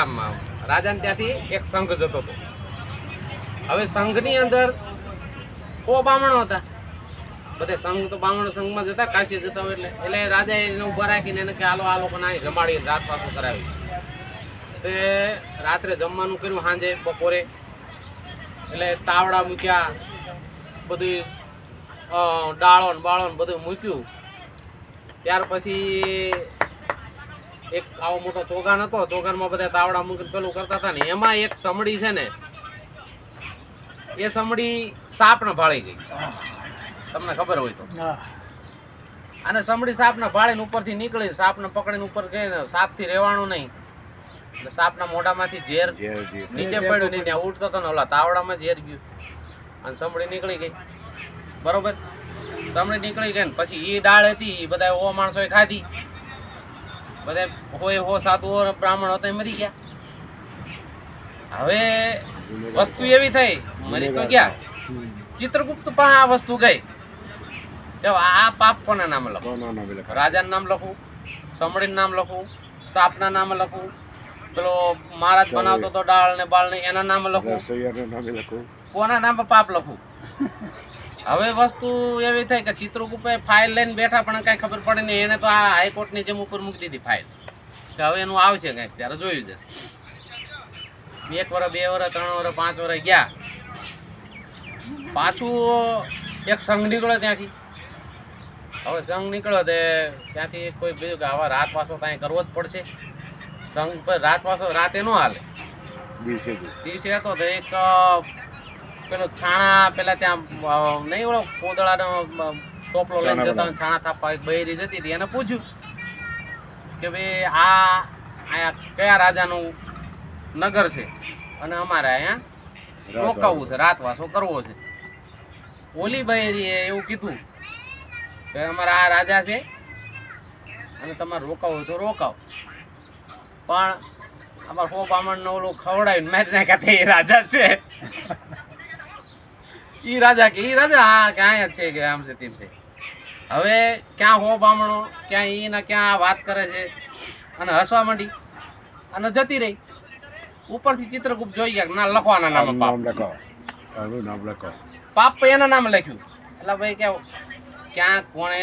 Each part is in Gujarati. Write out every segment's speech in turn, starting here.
રાજાને ત્યાંથી એક સંઘ જતો હતો. હવે સંઘની અંદર ઓ બામણો હતા? બધે સંઘ તો બામણ સંઘમાં જતા કાશી જતા હોય એટલે. એટલે રાજાએ એને ઊભા રાખીને એને કે હાલો, આ લોકોને અહીં જમાડીને રાત પાછું કરાવી. તે રાત્રે જમવાનું કર્યું, સાંજે, બપોરે. એટલે તાવડા મૂક્યા, બધી ડાળો ને બાળો ને બધું મૂક્યું. ત્યાર પછી એક આવો મોટો ચોગાન હતો ચોગાનમાં બધા તાવડા મૂકીને પેલું કરતા હતા ને એમાં એક સમડી છે ને એ સમડી સાપને ભાળી ગઈ. તમને ખબર હોય તો. અને સમડી સાપને ભાળીને ઉપરથી નીકળીને સાપને પકડીને ઉપર ગઈ ને સાપથી રહેવાનું નહીં. એટલે સાપના મોઢામાંથી ઝેર નીચે પડ્યું નહીં ત્યાં ઉઠતો હતો ને ઓલા તાવડામાં ઝેર ગયું. અને સમડી નીકળી ગઈ. બરોબર? સમડી નીકળી ગઈ ને પછી એ દાળ હતી એ બધા ઓ માણસોએ ખાધી. બધા હોય હો સાધુ બ્રાહ્મણ હતા એ મરી ગયા. હવે વસ્તુ એવી થઈ મરી તો ગયા. ચિત્રગુપ્ત પણ આ વસ્તુ ગઈ. કે આ પાપ કોના નામે લખું? રાજાનું નામ લખું સમડીનું નામ લખું સાપના નામ લખું પેલો મહારાજ બનાવતો હતો ડાળ ને બાળ ને એના નામ લખું. કોના નામે પાપ લખું? હવે વસ્તુ એવી થઈ કે ચિત્રગુપ્તે ફાઇલ લઈને બેઠા પણ કાંઈ ખબર પડે નહીં. એને તો આ હાઈકોર્ટની જેમ ઉપર મૂકી દીધી ફાઇલ કે હવે એનું આવશે કંઈક ત્યારે જોયું જશે. એક વર્ષ બે વર્ષ ત્રણ વર્ષ પાંચ વર્ષ ગયા. પાછું એક સંઘ નીકળ્યો ત્યાંથી. હવે સંઘ નીકળ્યો તે ત્યાંથી કોઈ બીજું કે આવા રાત વાસો ત્યાં કરવો જ પડશે. સંઘ પર રાત વાસો રાતે ન હાલે. દિવસે હતો તો એક પેલો છાણા પેલા ત્યાં નહીં ઓળો કોદળાનો અ, ટોપલો લઈને જતા છાણા થાપવા એક બૈરી જતી હતી. એને પૂછ્યું કે ભાઈ આ અહીંયા કયા રાજાનું નગર છે? અને અમારે અહીંયા રોકાવું છે રાતવાસો કરવો છે. ઓલી બહેરીએ એવું કીધું કે અમારા આ રાજા છે અને તમારે રોકાવું તો રોકાવ. પણ અમારા હો બામણનો ઓલું ખવડાવીને મેચ નાખ્યા તે એ રાજા છે. ઈ રાજા કે એ રાજા હા ક્યાંય છે કે આમ છે તેમ છે. હવે ક્યાં હો બામણો ક્યાં એ ને ક્યાં વાત કરે છે? અને હસવા માંડી અને જતી રહી. ઉપરથી ચિત્રગુપ્ત જોઈ ગયા ના લખવાના નામે પાપ. લખો. પાપ એના નામે લખ્યું. એટલે ભાઈ કે ક્યાં કોણે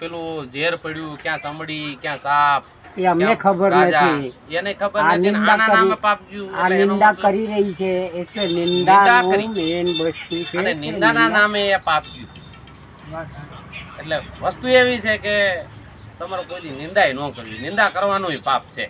પેલું ઝેર પડ્યું ક્યાં સાંભળી ક્યાં સાપ એ અમને ખબર નથી. એને ખબર નથી આના નામે પાપ આ નિંદા કરી રહી છે એટલે નિંદા. મેન વસ્તુ છે અને નિંદાના નામે એ પાપ ગયું એટલે વસ્તુ એવી છે કે તમારે કોઈ નિંદાય ન કરવી. નિંદા કરવાનું પાપ છે.